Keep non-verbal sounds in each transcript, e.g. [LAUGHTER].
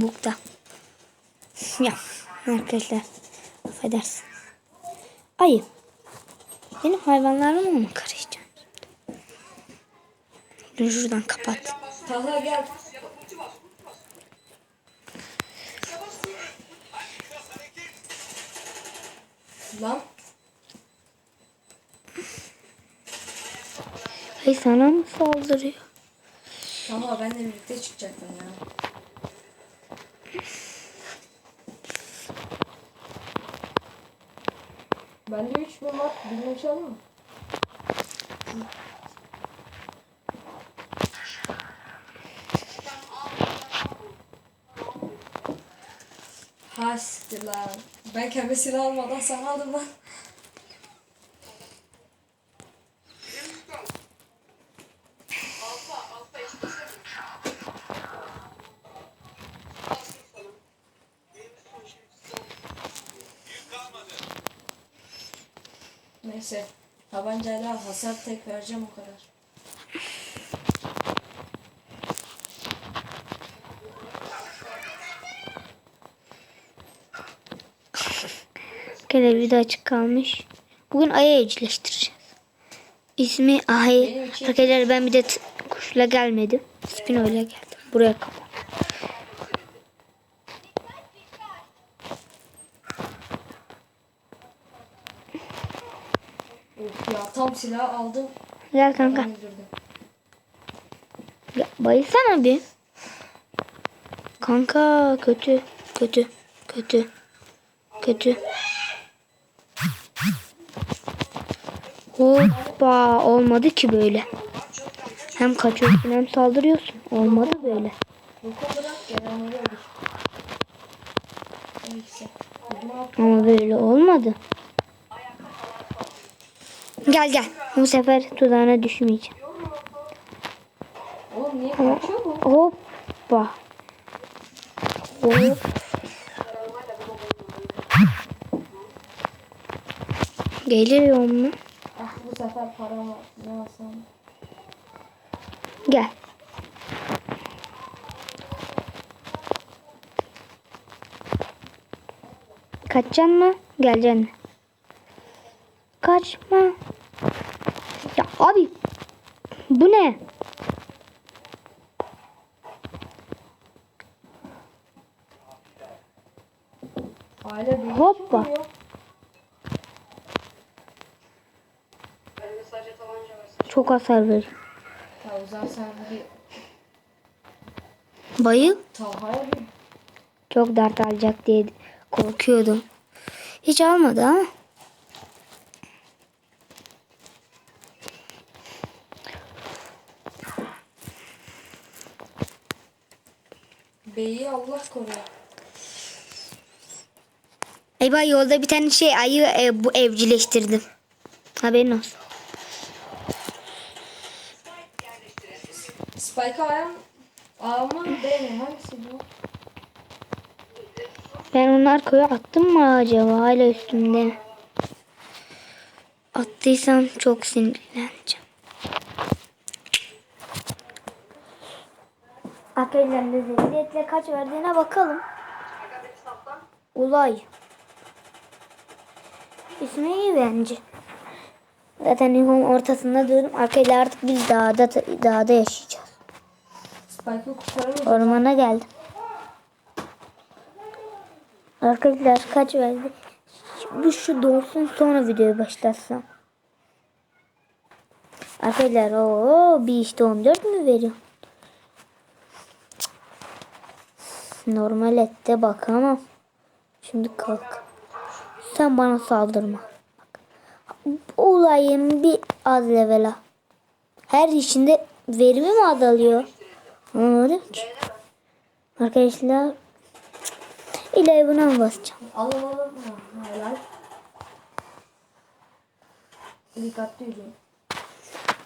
Bukta. Ya arkadaşlar affedersin. Ayı. Benim hayvanlarımı mı karışacaksın? Dur şuradan kapat. Talha gel. Lan Ay sana mı saldırıyor? Talha benle birlikte çıkacaktın ya. Bende 3 bin var. Bilmem şey alır mı? Ha siktir lan. Ben kendi silah almadan sana aldım lan. Neyse. Tabancayla hasar tek vereceğim o kadar. Kere video açık kalmış. Bugün ayı evcilleştireceğiz. İsmi Ay. Arkadaşlar ben bir de kuşla gelmedim. Spino ile geldim. Buraya kapat. Of ya tam silah aldım. Gel kanka. Ya, bayılsana bir. Kanka kötü. Kötü. Kötü. Kötü. Hoppa olmadı ki böyle. Hem kaçıyorsun hem saldırıyorsun. Olmadı böyle. Ama böyle olmadı. Gel gel. Bu sefer tuzağına düşmeyeceğim. Oğlum niye kaçıyor bu? Hoppa. Hop. Geliyor mu? Ah bu sefer param var. Ne alsam? Gel. Kaçacaksın mı? Geleceksin mi? Kaçma. Abi. Bu ne? Hoppa. Çok hasar verir. Bayıl. Çok dert alacak diye korkuyordum. Hiç almadı ama. Beyi Allah koruyor. Ey ben yolda bir tane şey ayı e, bu evcilleştirdim. Haberin olsun. Spike ayağım A mı B mi? Hangisi bu? Ben onu arkaya attım mı acaba hala üstümde? Attıysam çok sinirleneceğim. Arkadaşlar lezzetliyetle kaç verdiğine bakalım. Ulay. İsmi iyi bence. Zaten yolun ortasında durdum. Arkadaşlar artık biz dağda, dağda yaşayacağız. Ormana geldim. Arkadaşlar kaç verdi? Bu şu dolsun sonra videoyu başlatsam. Arkadaşlar o bir işte 14 mü veriyor? Normal ette bakamam. Şimdi kalk. Sen bana saldırma. Bak. Olayın bir az levela. Her işinde verimi mi azalıyor? Anlamadım ki. Arkadaşlar İlahi buna mı basacağım? Alın alın. Ha, helal. Dikkatli yürüyün.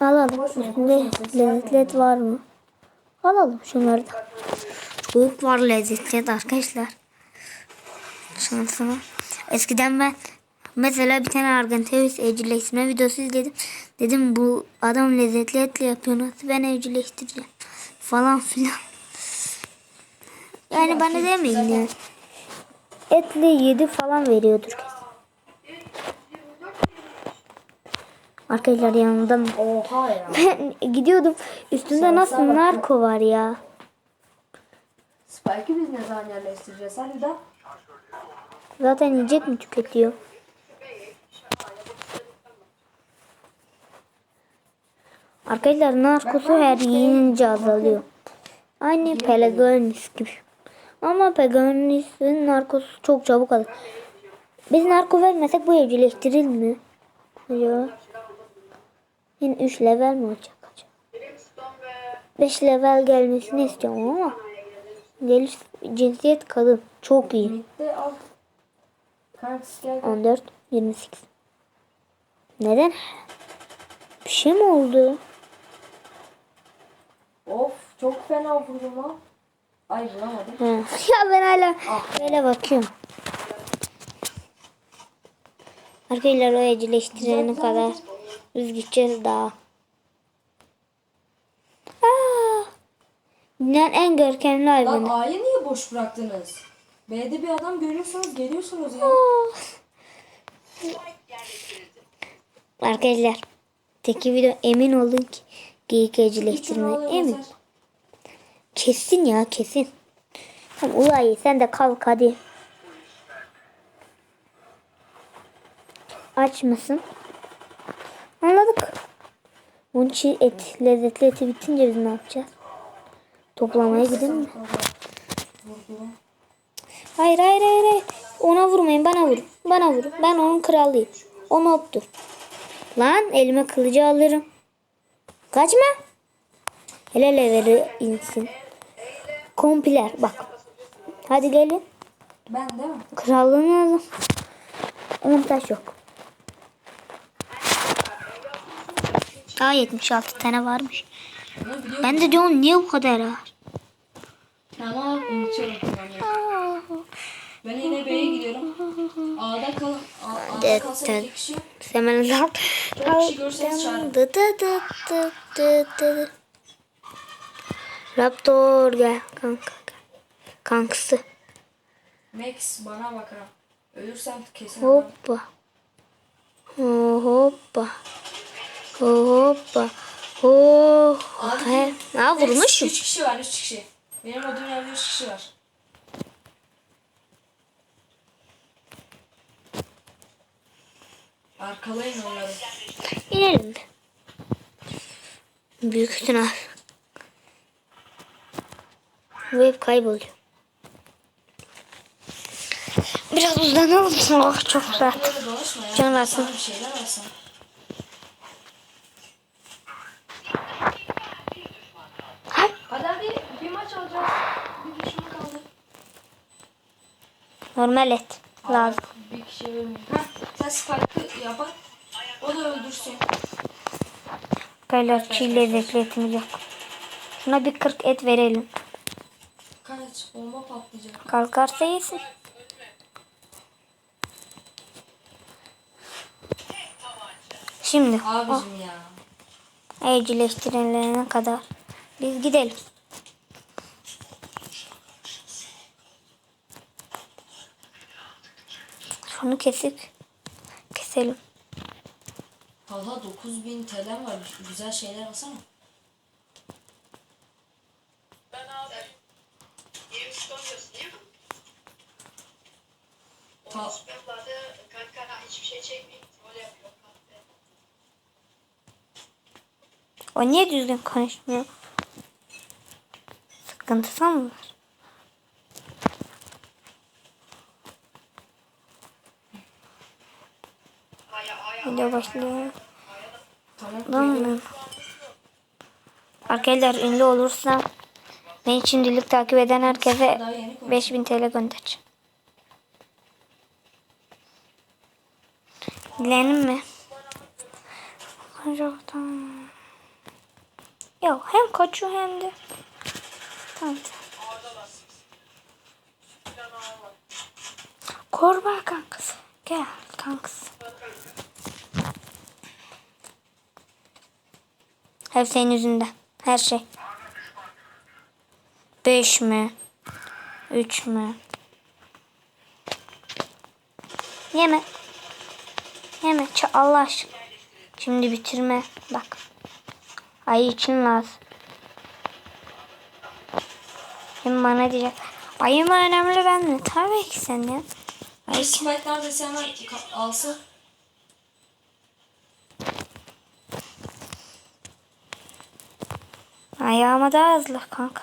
Alalım. Boş ver, Üstünde boş ver, ses lezzetli et var mı? Alalım şunları Çok var lezzetli et arkadaşlar. Şansıma. Eskiden ben mesela bir tane Argentiniz evcilleştirme videosu izledim. Dedim bu adam lezzetli etle yapıyor nasıl ben evcilleştireceğim falan filan. Yani bana demeyin ya. Etle 7 falan veriyordur kesin. Arkadaşlar yanımda mı? Oha ya. Ben gidiyordum. Üstünde nasıl narko var ya. Spike'ı biz ne zaman yerleştireceğiz? Hadi de. Zaten yiyecek mi tüketiyor? Arkadaşlar narkosu her yiyince azalıyor. Aynı Pelagonis gibi. Ama Pelagonis'in narkosu çok çabuk alır. Biz narko vermesek bu evcilleştirir mi? Acaba? Yine 3 level mi olacak acaba? 5 level gelmesini istiyorum ama gelir cinsiyet kadın. Çok iyi. Bitti al. Kanks gel. 14, 28. Neden? Bir şey mi oldu? Of çok fena vurdum lan. Ay vuramadım. He. [LAUGHS] ya ben hala böyle bakıyorum. Arkadaşlar o evcilleştirene kadar biz gideceğiz daha. Dünyanın en görkemli Lan hayvanı. A'yı niye boş bıraktınız? B'de bir adam görüyorsanız geliyorsunuz ya. Arkadaşlar teki video emin olun ki geyik evcilleştirme emin. Kesin ya kesin. Tamam Ulay sen de kalk hadi. Aç mısın? Anladık. Bunun için et, lezzetli eti bitince biz ne yapacağız? Toplamaya gidelim mi? Hayır hayır hayır hayır. Ona vurmayın bana vurun. Bana vurun. Ben onun kralıyım. O noptur. Lan elime kılıcı alırım. Kaçma. El ele verir insin. Kompiler bak. Hadi gelin. Ben değil mi? Krallığını alın. 10 taş yok. Daha 76 tane varmış. Ben de diyorum niye bu kadar ağır? Tamam unutuyorum. Ben yine B'ye gidiyorum. A'da kal. A'da kalsa iki kişi. Hemen al. Dört kişi görseniz çağırın. Raptor gel kanka. Kankası. Max bana bakar. Ölürsem kesin. Hoppa. Oh, hoppa. Oh, hoppa. Oh. Abi, He. Ha vurmuşum. Kişi var, üç kişi. Benim yerde üç kişi var. Arkalayın onları. İnelim. Büyük ihtimal. Bu hep kayboluyor. Biraz uzanalım. Oh, çok rahat. Böyle dolaşma ya. Canım alsın. Sana bir şeyler alsın. Hay. Hadi hadi bir maç alacağız. Bir düşman kaldı. Normal et. Lazım. Bir kişi ölmüyor. Sen Spike'ı yapan. O da öldürsün. Böyle çiğ lezzetli etimiz yok. Şuna bir 40 et verelim. Kaç bomba patlayacak. Kalkarsa yesin. Şimdi o Abicim ya. evcilleştirilenene kadar biz gidelim. Şunu kesik. Keselim. Valla 9000 TL var. Güzel şeyler alsana. Ta- Sporlarda kanka hiçbir şey çekmeyip troll yapıyor kahve. O niye düzgün konuşmuyor? Sıkıntısı mı var? Aya aya Video başlıyor. Tamam. Arkadaşlar ünlü olursa beni şimdilik takip eden herkese Daha yeni koydum. 5000 TL göndereceğim. Dilenim mi? Acaba- Yok hem kaçıyor hem de. Tamam. Korba kankası. Gel kankası. Hep senin yüzünden. Her şey. Beş mi? Üç mü? Yeme. Yeme. Ç- Allah aşkına. Şimdi bitirme. Bak. Ay için lazım. Şimdi bana diyecek. Ayı mı önemli ben mi? Tabii ki sen ya. Bir Spike neredeyse hemen ka- alsın. Ayağıma daha hızlı kanka.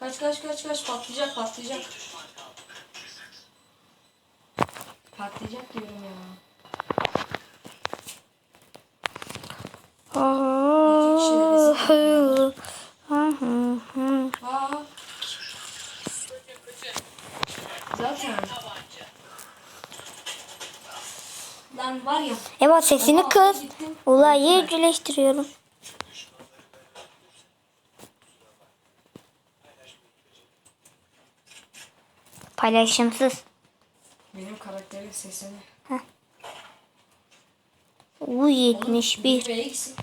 Kaç kaç kaç kaç patlayacak patlayacak. Patlayacak diyorum ya. Zaten. Lan var ya. Evet sesini kız. Olayı evcilleştiriyorum. Paylaşımsız. Benim karakterin sesini. U 71. B'ye gitsin.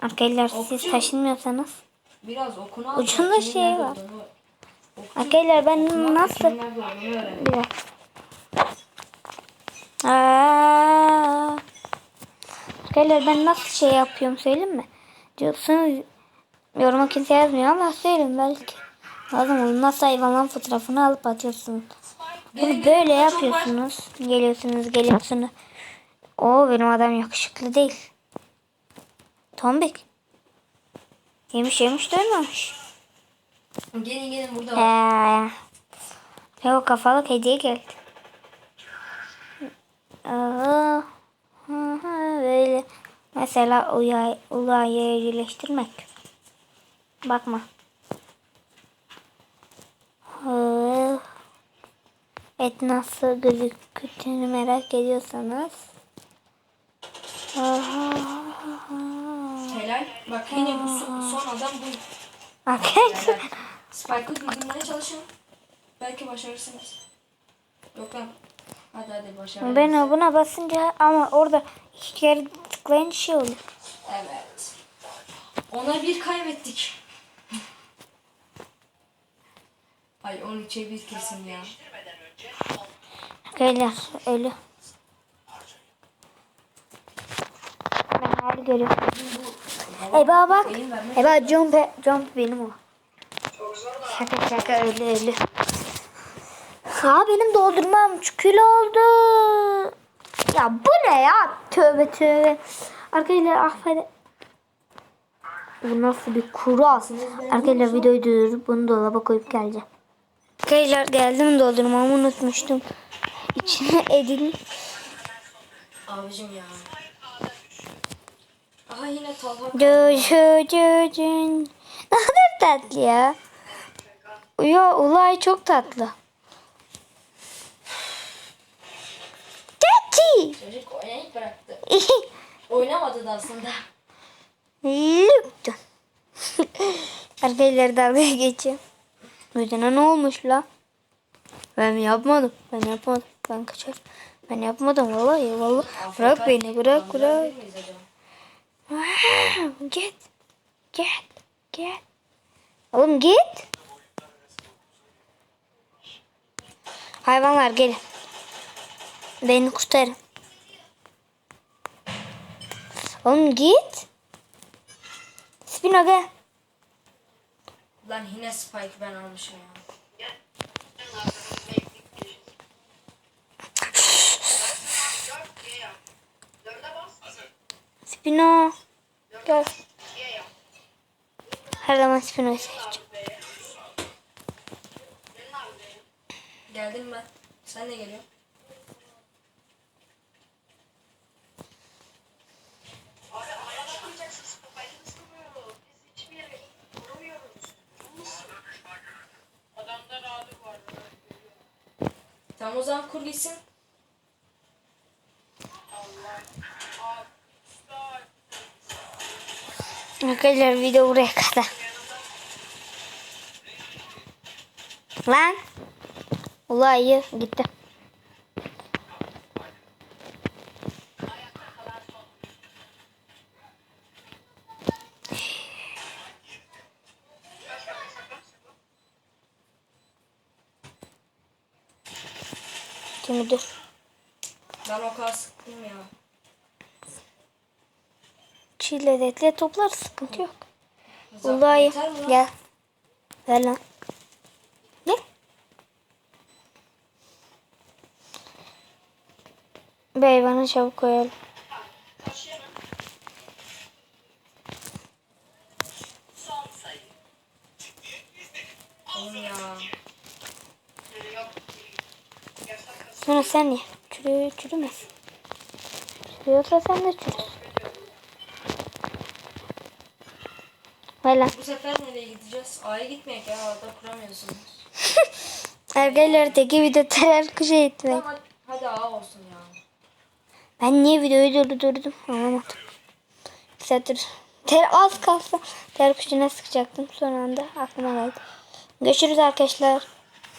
Arkadaşlar siz taşınmıyorsanız. Biraz okunu. Ucunda şey var. Arkadaşlar ben nasıl... Bir dakika. Arkadaşlar ben nasıl şey yapıyorum söyleyeyim mi? Diyorsunuz yoruma kimse yazmıyor ama söyleyeyim belki. Lazım olmaz hayvanların fotoğrafını alıp atıyorsunuz. Bunu böyle yapıyorsunuz. Geliyorsunuz geliyorsunuz. O benim adam yakışıklı değil. Tombik. Yemiş yemiş doymamış. Gelin gelin burada var. Ee, o kafalık hediye geldi. Aa, böyle mesela uyay, ulayı evcilleştirmek. Bakma. Hı. Et nasıl gözüktüğünü merak ediyorsanız. Aha. Helal. Bak yine bu son, son adam bu. Arkadaşlar. Spike'ı durdurmaya çalışın. Belki başarırsınız. Yok lan. Hadi hadi başarırız. Ben o buna basınca ama orada iki kere tıklayınca şey oluyor. Evet. Ona bir kaybettik. Ay 13'e bir kesin ya. Beyler ölü. Ben hali görüyorum. Eba bak. Eba jump, jump benim o. Şaka şaka ölü ölü. Ha benim doldurmam kül oldu. Ya bu ne ya? Tövbe tövbe. Arkadaşlar affedin. Bu nasıl bir kural? Arkadaşlar videoyu durdurup bunu dolaba koyup geleceğim. Arkadaşlar geldim doldurmamı unutmuştum. İçine [LAUGHS] edin. Abicim ya. Aha yine Talha. Cücücücün. Ne kadar tatlı ya. Yo Ulay çok tatlı. Tati. Çocuk oynayıp bıraktı. Oynamadı da aslında. Lütfen. Arkadaşlar dalga geçiyor. Ödene ne olmuş la? Ben yapmadım. Ben yapmadım. Ben kaçar. Ben yapmadım vallahi vallahi. Bırak beni bırak bırak. Git. Git. Git. Oğlum git. Hayvanlar gelin. Beni kurtarın. Oğlum git. Spino gel. Lan yine Spike ben almışım ya. Spino. Gel. Her zaman Spino'yu seçeceğim. Geldim ben. Sen ne geliyor? Abi arada kıracaksın. Spike'ı sıkmıyoruz. Biz hiçbir yere vuramıyoruz. Adamda rahatı var. Tamam o zaman kur gitsin. Arkadaşlar video buraya kadar. Lan. Olayı gitti. Şimdi dur. Ben o kadar sıktım ya. Çiğ lezzetli toplar sıkıntı yok. Lan? gel. Ver lan. Gel. Bey bana çabuk koyalım. Başlayalım. Son sayı. Oğlum ya. Yok. Yasak Sonra sen ye. Çürü, çürümez. Çürüyorsa sen de çürü. Ver lan. Bu sefer nereye gideceğiz? A'ya gitmeyek ya. A'da kuramıyorsunuz. [LAUGHS] Teki video terör kuşa etmek. Tamam hadi, A olsun ya. Ben niye videoyu durdurdum anlamadım. Saattir ter az kalsa ter kuşuna sıkacaktım. Son anda aklıma geldi. Görüşürüz arkadaşlar.